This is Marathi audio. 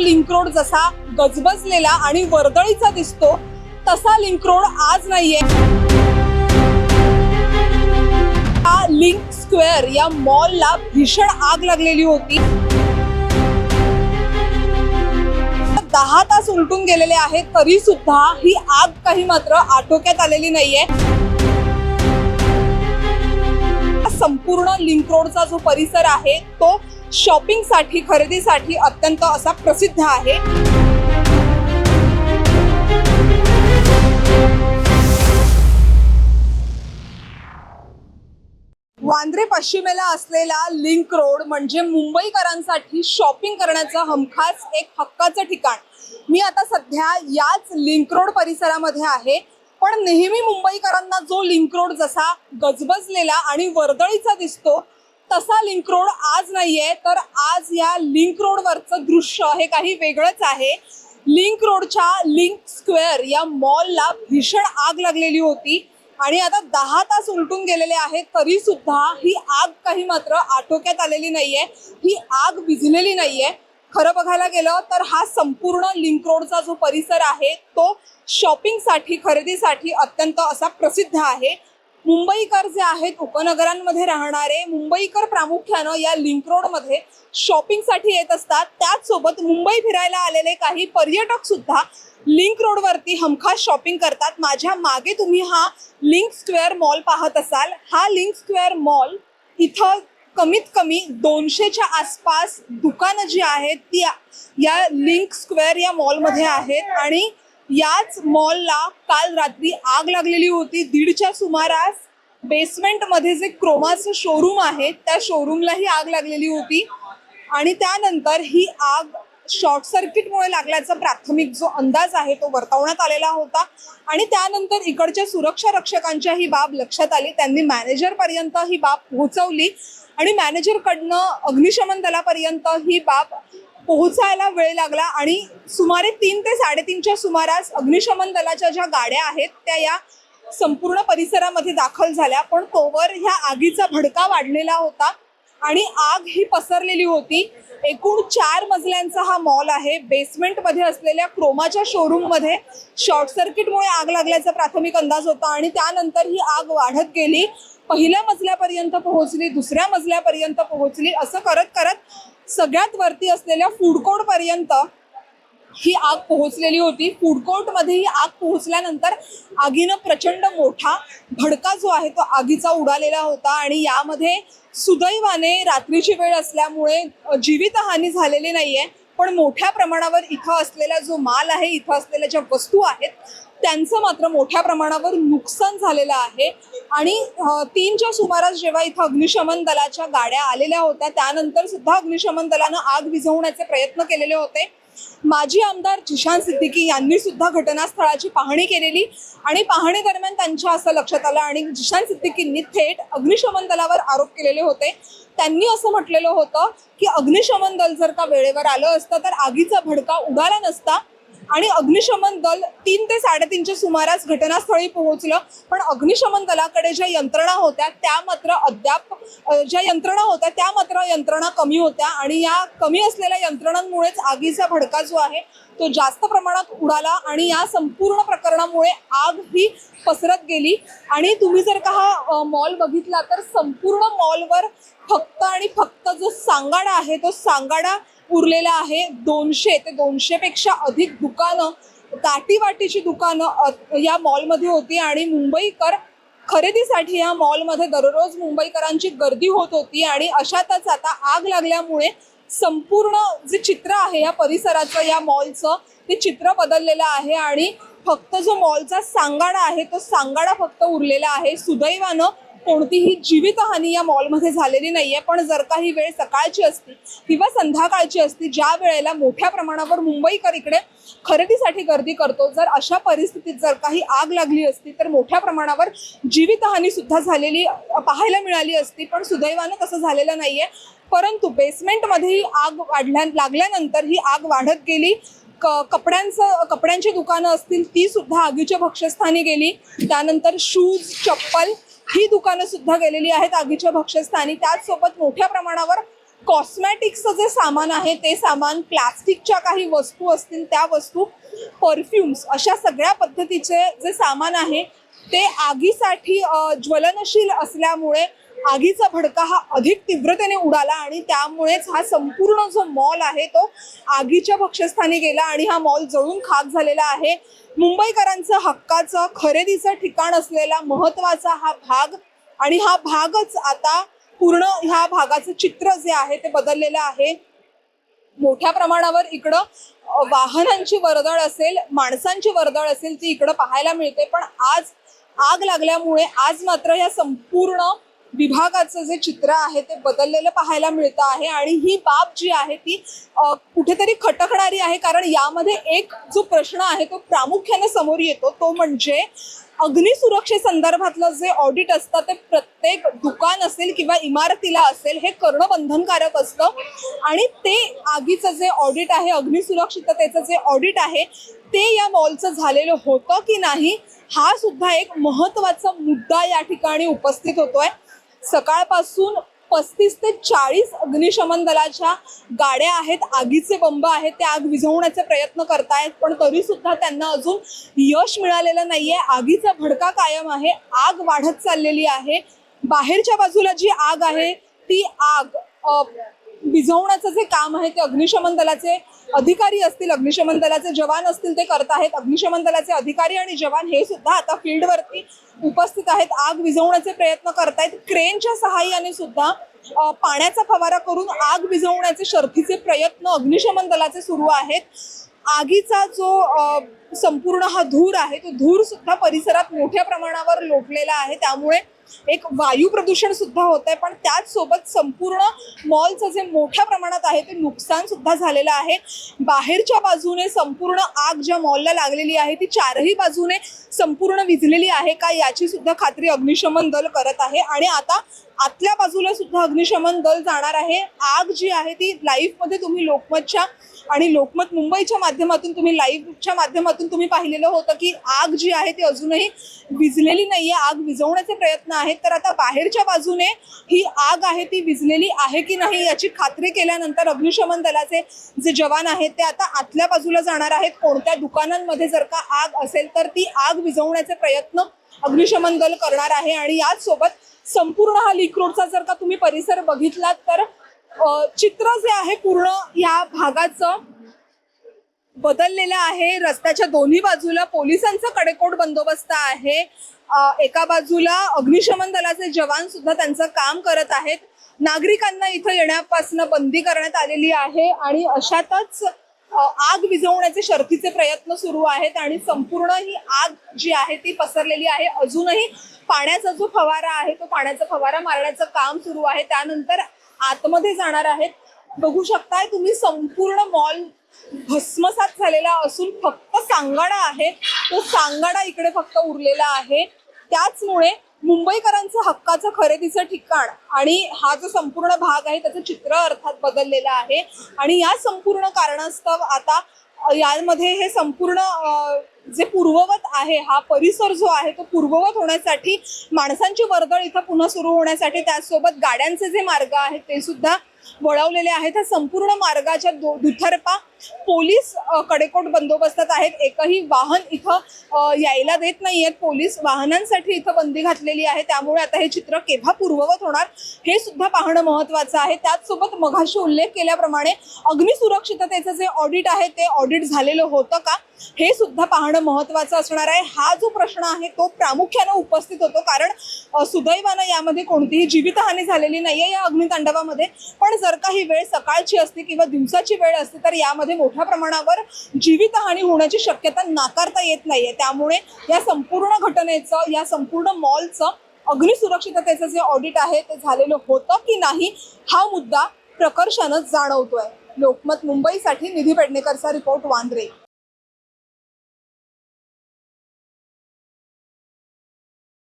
लिंक रोड जसा गजबजलेला आणि वर्दळीचा दिसतो तसा लिंक रोड आज नाहीये. हा लिंक स्क्वेअर या मॉलला भीषण आग लागलेली होती. दहा तास उलटून गेलेले आहेत तरी सुद्धा ही आग काही मात्र आटोक्यात आलेली नाहीये. संपूर्ण लिंक रोडचा जो परिसर आहे तो शॉपिंगसाठी खरेदीसाठी अत्यंत असा प्रसिद्ध आहे. वांद्रे पश्चिमेला असलेला लिंक रोड म्हणजे मुंबईकरांसाठी शॉपिंग करण्याचं हमखास एक हक्काचं ठिकाण. मी आता सध्या याच लिंक रोड परिसरामध्ये आहे पण नेहमी मुंबईकरांना जो लिंक रोड जसा गजबजलेला आणि वर्दळीचा दिसतो तसा लिंक रोड आज नाहीये. तर आज या लिंक रोडवरचं दृश्य हे काही वेगळंच आहे. लिंक रोडच्या लिंक स्क्वेअर या मॉलला भीषण आग लागलेली होती. आणि आता दहा तास उलटून गेलेले आहेत तरी सुद्धा ही आग काही मात्र आटोक्यात आलेली नाहीये. ही आग विझलेली नाहीये. खरं बघायला गेलं तर हा संपूर्ण लिंक रोडचा जो परिसर आहे तो शॉपिंगसाठी खरेदीसाठी अत्यंत असा प्रसिद्ध आहे. मुंबईकर जे आहेत उपनगरांमध्ये राहणारे मुंबईकर प्रामुख्यानं या लिंक रोडमध्ये शॉपिंगसाठी येत असतात. त्याचसोबत मुंबई फिरायला आलेले काही पर्यटक सुद्धा लिंक रोडवरती हमखास शॉपिंग करतात. माझ्या मागे तुम्ही हा लिंक स्क्वेअर मॉल पाहत असाल. हा लिंक स्क्वेअर मॉल इथं कमीत कमी दोनशेच्या आसपास दुकानं जी आहेत ती या लिंक स्क्वेअर या मॉलमध्ये आहेत. आणि याच मॉलला काल रात्री आग लागलेली होती. दीडच्या सुमारास बेसमेंटमध्ये जे क्रोमाचं शोरूम आहे त्या शोरूमलाही आग लागलेली होती. आणि त्यानंतर ही आग शॉर्ट सर्किटमुळे लागल्याचा प्राथमिक जो अंदाज आहे तो वर्तवण्यात आलेला होता. आणि त्यानंतर इकडच्या सुरक्षा रक्षकांच्या ही बाब लक्षात आली. त्यांनी मॅनेजरपर्यंत ही बाब पोहोचवली. आणि मॅनेजरकडनं अग्निशमन दलापर्यंत ही बाब पोहोचायला वेळ लागला आणि सुमारे तीन ते साडेतीनच्या सुमारास अग्निशमन दलाच्या ज्या गाड्या आहेत त्या या संपूर्ण परिसरामध्ये दाखल झाल्या. पण तोवर ह्या आगीचा भडका वाढलेला होता आणि आग ही पसरलेली होती. एकूण चार मजल्यांचा हा मॉल आहे. बेसमेंटमध्ये असलेल्या क्रोमाच्या शोरूममध्ये शॉर्ट सर्किटमुळे आग लागल्याचा प्राथमिक अंदाज होता आणि त्यानंतर ही आग वाढत गेली. पहिल्या मजल्यापर्यंत पोहोचली दुसऱ्या मजल्यापर्यंत पोहोचली. असं करत करत सगळ्यात वरती असलेल्या फूड कोर्ट पर्यंत ही आग पोहोचलेली होती. फूड कोर्टमध्ये ही आग पोहोचल्यानंतर आगीनं प्रचंड मोठा भडका जो आहे तो आगीचा उडालेला होता आणि यामध्ये सुदैवाने रात्रीची वेळ असल्यामुळे जीवितहानी झालेली नाही आहे पण मोठ्या प्रमाणावर इथं असलेला जो माल आहे इथं असलेल्या ज्या वस्तू आहेत त्यांचं मात्र मोठ्या प्रमाणावर नुकसान झालेलं आहे. आणि तीनच्या सुमारास जेव्हा इथं अग्निशमन दलाच्या गाड्या आलेल्या होत्या त्यानंतर सुद्धा अग्निशमन दलानं आग विझवण्याचे प्रयत्न केलेले होते. माजी आमदार जिशान सिद्दीकी यांनी सुद्धा घटनास्थळाची पाहणी केलेली. आणि पाहणी दरम्यान त्यांच्या असं लक्षात आलं आणि जिशान सिद्दीकींनी थेट अग्निशमन दलावर आरोप केलेले होते. त्यांनी असं म्हटलेलं होतं की अग्निशमन दल जर का वेळेवर आलं असतं तर आगीचा भडका उडाला नसता. आणि अग्निशमन दल तीन ते साडेतीनच्या सुमारास घटनास्थळी पोहोचलं. पण अग्निशमन दलाकडे ज्या यंत्रणा होत्या त्या मात्र अद्याप ज्या यंत्रणा होत्या त्या मात्र यंत्रणा कमी होत्या. आणि या कमी असलेल्या यंत्रणांमुळेच आगीचा भडका जो आहे तो जास्त प्रमाणात उडाला आणि या संपूर्ण प्रकरणामुळे आग ही पसरत गेली. आणि तुम्ही जर का हा मॉल बघितला तर संपूर्ण मॉलवर फक्त आणि फक्त जो सांगाडा आहे तो सांगाडा उरलेलं आहे. दोनशे ते दोनशे पेक्षा अधिक दुकानं दाटीवाटीची दुकानं या मॉलमध्ये होती आणि मुंबईकर खरेदीसाठी या मॉलमध्ये दररोज मुंबईकरांची गर्दी होत होती आणि अशातच आता आग लागल्यामुळे संपूर्ण जे चित्र आहे या परिसराचं या मॉलचं ते चित्र बदललेलं आहे आणि फक्त जो मॉलचा सांगाडा आहे तो सांगाडा फक्त उरलेला आहे. सुदैवानं कोणतीही जीवितहानी या मॉलमध्ये झालेली नाही आहे पण जर का ही वेळ सकाळची असती किंवा संध्याकाळची असती ज्या वेळेला मोठ्या प्रमाणावर मुंबईकर इकडे खरेदीसाठी गर्दी करतो जर अशा परिस्थितीत जर काही आग लागली असती तर मोठ्या प्रमाणावर जीवितहानी सुद्धा झालेली पाहायला मिळाली असती. पण सुदैवानं तसं झालेलं नाहीये. परंतु बेसमेंटमध्ये ही आग वाढल्या लागल्यानंतर ही आग वाढत गेली. क कपड्यांचं कपड्यांची दुकानं असतील ती सुद्धा आगीच्या भक्षस्थानी गेली. त्यानंतर शूज चप्पल ही दुकानं सुद्धा गेलेली आहेत आगीच्या भक्ष्यस्थानी त्याचसोबत मोठ्या प्रमाणावर कॉस्मॅटिक्सचं जे सामान आहे ते सामान प्लास्टिकच्या काही वस्तू असतील त्या वस्तू परफ्युम्स अशा सगळ्या पद्धतीचे जे सामान आहे ते आगीसाठी ज्वलनशील असल्यामुळे आगीचा भडका हा अधिक तीव्रतेने उडाला आणि त्यामुळेच हा संपूर्ण जो मॉल आहे तो आगीच्या भक्षस्थानी गेला आणि हा मॉल जळून खाक झालेला आहे. मुंबईकरांचं हक्काचं खरेदीचं ठिकाण असलेला महत्त्वाचा हा भाग आणि हा भागच आता पूर्ण ह्या भागाचं चित्र जे आहे ते बदललेलं आहे. मोठ्या प्रमाणावर इकडं वाहनांची वर्दळ असेल माणसांची वर्दळ असेल ती इकडं पाहायला मिळते. पण आज आग लागल्यामुळे आज मात्र या संपूर्ण विभागाचं जे चित्र आहे ते बदललेलं पाहायला मिळतं आहे आणि ही बाब जी आहे ती कुठेतरी खटकणारी आहे कारण यामध्ये एक जो प्रश्न आहे तो प्रामुख्याने समोर येतो तो म्हणजे अग्निसुरक्षेसंदर्भातलं जे ऑडिट असतं ते प्रत्येक दुकान असेल किंवा इमारतीला असेल हे करणं बंधनकारक असतं आणि ते आगीचं जे ऑडिट आहे अग्निसुरक्षिततेचं जे ऑडिट आहे ते या मॉलचं झालेलं होतं की नाही हा सुद्धा एक महत्त्वाचा मुद्दा या ठिकाणी उपस्थित होतोय. सकाळपासून पस्तीस ते चाळीस अग्निशमन दलाच्या गाड्या आहेत आगीचे बंब आहेत ते आग विझवण्याचे प्रयत्न करतायत पण तरी सुद्धा त्यांना अजून यश मिळालेलं नाहीये. आगीचा भडका कायम आहे आग वाढत चाललेली आहे. बाहेरच्या बाजूला जी आग आहे ती आग भिजवण्याचं जे काम आहे ते अग्निशमन दलाचे अधिकारी असतील अग्निशमन दलाचे जवान असतील ते करत आहेत. अग्निशमन दलाचे अधिकारी आणि जवान हे सुद्धा आता फील्डवरती उपस्थित आहेत. आग विझवण्याचे प्रयत्न करतायत. क्रेनच्या सहाय्याने सुद्धा पाण्याचा फवारा करून आग विझवण्याचे शर्थीचे प्रयत्न अग्निशमन दलाचे सुरू आहेत. आगीचा जो संपूर्ण हा धूर आहे तो धूर सुद्धा परिसरात मोठ्या प्रमाणावर लोटलेला आहे. त्यामुळे एक वायू प्रदूषण सुद्धा होत आहे पण त्याचसोबत संपूर्ण मॉलचं जे मोठ्या प्रमाणात आहे ते नुकसान सुद्धा झालेलं आहे. बाहेरच्या बाजूने संपूर्ण आग ज्या मॉलला लागलेली आहे ती चारही बाजूने संपूर्ण विझलेली आहे का याची सुद्धा खात्री अग्निशमन दल करत आहे. आणि आता आतल्या बाजूला सुद्धा अग्निशमन दल जाणार आहे. आग जी आहे ती लाईव्हमध्ये तुम्ही लोकमतच्या आणि लोकमत मुंबईच्या माध्यमातून तुम्ही लाईव्हच्या माध्यमातून तुम्ही पाहिलेलं होतं की आग जी आहे ती अजूनही विजलेली नाही आहे आग विझवण्याचे प्रयत्न आहेत. तर आता बाहेरच्या बाजूने ही आग आहे ती विझलेली आहे की नाही याची खात्री केल्यानंतर अग्निशमन दलाचे जे जवान आहेत ते आता आतल्या बाजूला जाणार आहेत. कोणत्या दुकानांमध्ये जर का आग असेल तर ती आग विझवण्याचे प्रयत्न अग्निशमन दल करणार आहे. आणि याच सोबत संपूर्ण हा लीक रोडचा जर का तुम्ही परिसर बघितलात तर चित्र जे आहे पूर्ण या भागाचं बदललेलं आहे. रस्त्याच्या दोन्ही बाजूला पोलिसांचा कडेकोट बंदोबस्त आहे. एका बाजूला अग्निशमन दलाचे जवान सुद्धा त्यांचं काम करत आहेत. नागरिकांना इथं येण्यापासून बंदी करण्यात आलेली आहे आणि अशातच आग विझवण्याचे शर्थीचे प्रयत्न सुरू आहेत आणि संपूर्ण ही आग जी आहे ती पसरलेली आहे. अजूनही पाण्याचा जो फवारा आहे तो पाण्याचा फवारा मारण्याचं काम सुरू आहे. त्यानंतर आतमध्ये जाणार आहेत. बघू शकताय तुम्ही संपूर्ण मॉल भस्मसात झालेला असून फक्त सांगाडा आहे. तो सांगाडा इकडे फक्त उरलेला आहे. त्याचमुळे मुंबईकरांचं हक्काचं खरेदीचं ठिकाण आणि हा जो संपूर्ण भाग आहे त्याचं चित्र अर्थात बदललेलं आहे. आणि या संपूर्ण कारणास्तव आता यामध्ये हे संपूर्ण जे पूर्ववत आहे हा परिसर जो आहे तो पूर्ववत होण्यासाठी माणसांची वर्दळ इथं पुन्हा सुरू होण्यासाठी त्याचसोबत गाड्यांचे जे मार्ग आहेत ते सुद्धा वळवलेले आहेत. ह्या संपूर्ण मार्गाच्या दो दुतर्फा पोलीस कडेकोट बंदोबस्तात आहेत. एकही वाहन इथं यायला देत नाहीयेत. पोलीस वाहनांसाठी इथं बंदी घातलेली आहे. त्यामुळे आता हे चित्र केव्हा पूर्ववत होणार हे सुद्धा पाहणं महत्वाचं आहे. त्याचसोबत मघाशी उल्लेख केल्याप्रमाणे अग्निसुरक्षिततेचं जे ऑडिट आहे ते ऑडिट झालेलं होतं का हे सुद्धा पाहणं महत्वाचं असणार आहे. हा जो प्रश्न आहे तो प्रामुख्याने उपस्थित होतो. कारण सुदैवानं यामध्ये कोणतीही जीवितहानी झालेली नाहीये या अग्नितांडवामध्ये. पण जर का ही वेळ सकाळची असती किंवा दिवसाची वेळ असती तर यामध्ये मोठ्या प्रमाणावर जीवितहानी होण्याची शक्यता नाकारता येत नाहीये. त्यामुळे या संपूर्ण घटनेचं या संपूर्ण मॉलचं अग्निसुरक्षिततेचं जे ऑडिट आहे ते झालेलं होतं की नाही हा मुद्दा प्रकर्षानं जाणवतोय. लोकमत मुंबईसाठी निधी पेडणेकरचा रिपोर्ट वांद्रे.